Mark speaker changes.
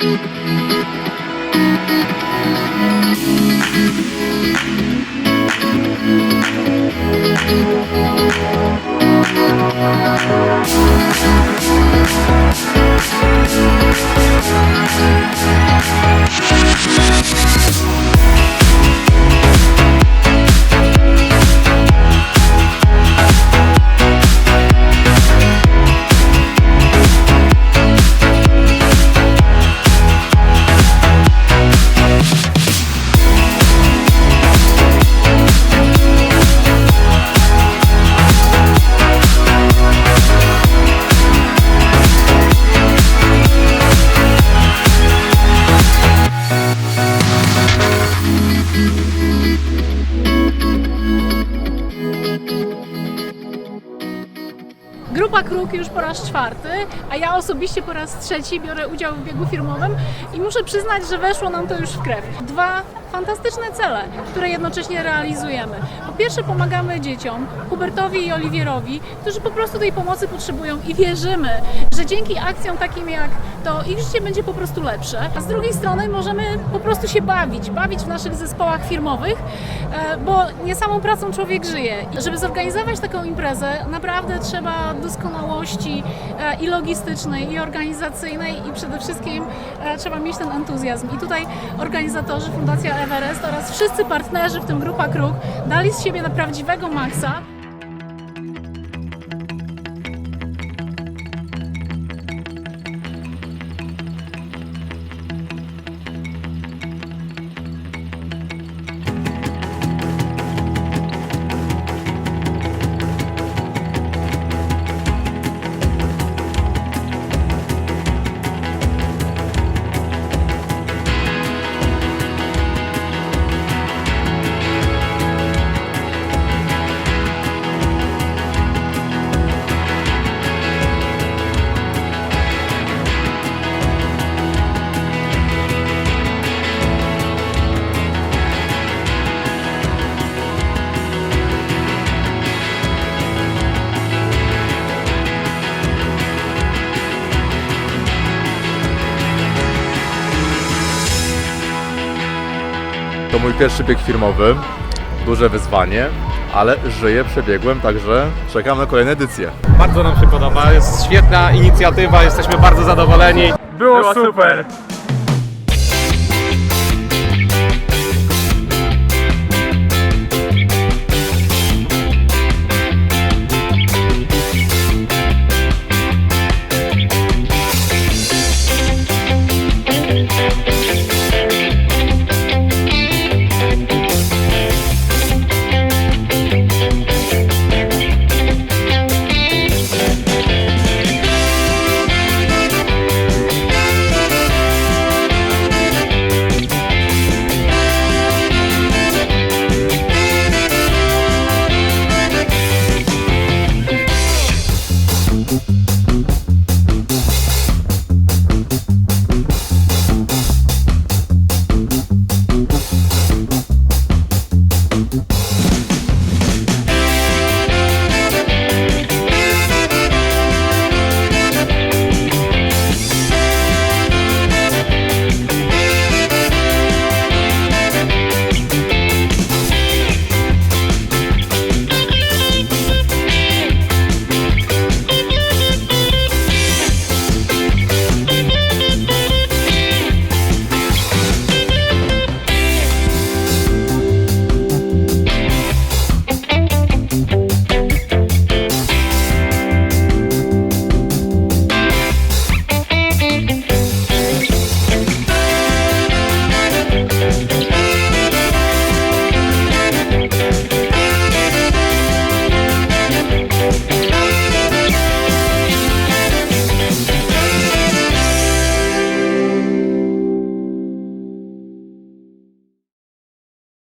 Speaker 1: thank you. Grupa Kruk już po raz czwarty, a ja osobiście po raz trzeci biorę udział w biegu firmowym i muszę przyznać, że weszło nam to już w krew. Dwa fantastyczne cele, które jednocześnie realizujemy. Po pierwsze pomagamy dzieciom, Hubertowi i Oliwierowi, którzy po prostu tej pomocy potrzebują i wierzymy, że dzięki akcjom takim jak to ich życie będzie po prostu lepsze. A z drugiej strony możemy po prostu się bawić, bawić w naszych zespołach firmowych, e, bo nie samą pracą człowiek żyje. Żeby zorganizować taką imprezę, naprawdę trzeba doskonałości e, i logistycznej, i organizacyjnej, i przede wszystkim e, trzeba mieć ten entuzjazm. I tutaj organizatorzy, Fundacja Everest oraz wszyscy partnerzy, w tym Grupa Kruk, dali z siebie na prawdziwego maksa.
Speaker 2: To mój pierwszy bieg firmowy, duże wyzwanie, ale żyję, przebiegłem, także czekam na kolejne edycje.
Speaker 3: Bardzo nam się podoba, jest świetna inicjatywa, jesteśmy bardzo zadowoleni.
Speaker 4: Było, super.